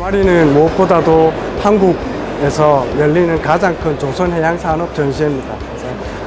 파리는 무엇보다도 한국에서 열리는 가장 큰 조선 해양 산업 전시회입니다.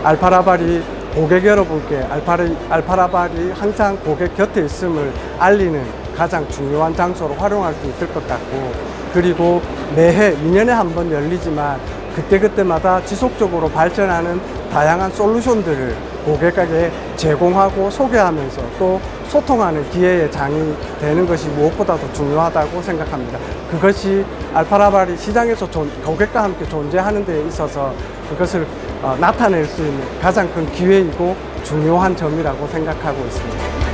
알파라발이 고객 여러분께 알파리, 알파라발이 항상 고객 곁에 있음을 알리는 가장 중요한 장소로 활용할 수 있을 것 같고 그리고 매해 2년에 한 번 열리지만 그때그때마다 지속적으로 발전하는 다양한 솔루션들을 고객에게 제공하고 소개하면서 또 소통하는 기회의 장이 되는 것이 무엇보다도 중요하다고 생각합니다. 그것이 알파라발이 시장에서 존- 고객과 함께 존재하는 데 있어서 그것을 어, 나타낼 수 있는 가장 큰 기회이고 중요한 점이라고 생각하고 있습니다.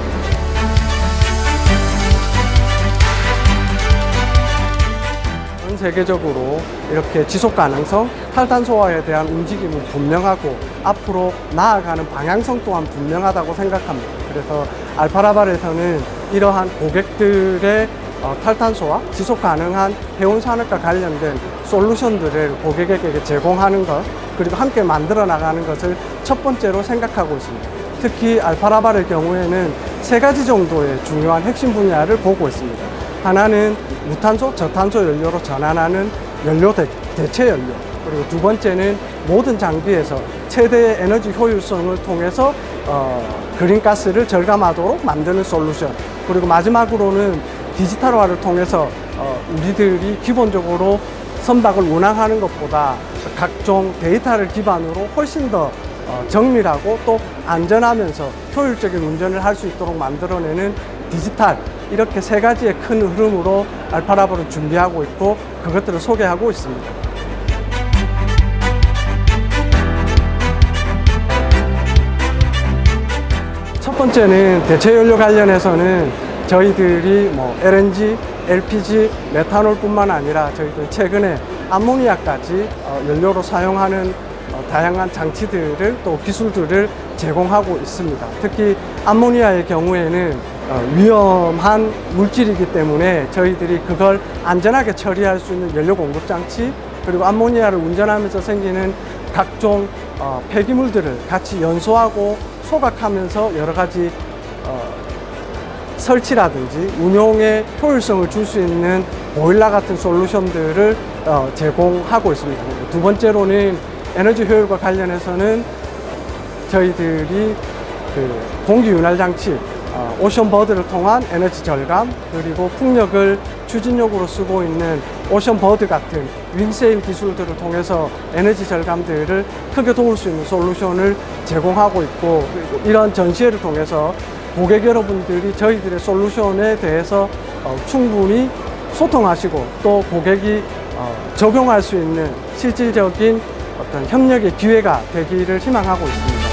세계적으로 이렇게 지속 가능성, 탈탄소화에 대한 움직임은 분명하고 앞으로 나아가는 방향성 또한 분명하다고 생각합니다. 그래서 알파라발에서는 이러한 고객들의 어, 탈탄소와 지속 가능한 해운 산업과 관련된 솔루션들을 고객에게 제공하는 것, 그리고 함께 만들어 나가는 것을 첫 번째로 생각하고 있습니다. 특히 알파라발의 경우에는 세 가지 정도의 중요한 핵심 분야를 보고 있습니다. 하나는 무탄소, 저탄소 연료로 전환하는 연료 대, 대체 연료. 그리고 두 번째는 모든 장비에서 최대의 에너지 효율성을 통해서 어, 그린가스를 절감하도록 만드는 솔루션. 그리고 마지막으로는 디지털화를 통해서 어, 우리들이 기본적으로 선박을 운항하는 것보다 각종 데이터를 기반으로 훨씬 더 어, 정밀하고 또 안전하면서 효율적인 운전을 할 수 있도록 만들어내는 디지털 이렇게 세 가지의 큰 흐름으로 알파라보를 준비하고 있고 그것들을 소개하고 있습니다. 첫 번째는 대체 연료 관련해서는 저희들이 뭐 LNG, LPG, 메탄올뿐만 아니라 저희들 최근에 암모니아까지 어, 연료로 사용하는 어, 다양한 장치들을 또 기술들을 제공하고 있습니다. 특히 암모니아의 경우에는 어, 위험한 물질이기 때문에 저희들이 그걸 안전하게 처리할 수 있는 연료 공급 장치 그리고 암모니아를 운전하면서 생기는 각종 어, 폐기물들을 같이 연소하고 소각하면서 여러 가지 어, 설치라든지 운용에 효율성을 줄 수 있는 보일러 같은 솔루션들을 어, 제공하고 있습니다. 두 번째로는 에너지 효율과 관련해서는 저희들이 그 공기 윤활 장치, 어, 오션 버드를 통한 에너지 절감, 그리고 풍력을 추진력으로 쓰고 있는 오션 버드 같은 윈세일 기술들을 통해서 에너지 절감들을 크게 도울 수 있는 솔루션을 제공하고 있고, 이런 전시회를 통해서 고객 여러분들이 저희들의 솔루션에 대해서 어, 충분히 소통하시고 또 고객이 어, 적용할 수 있는 실질적인 어떤 협력의 기회가 되기를 희망하고 있습니다.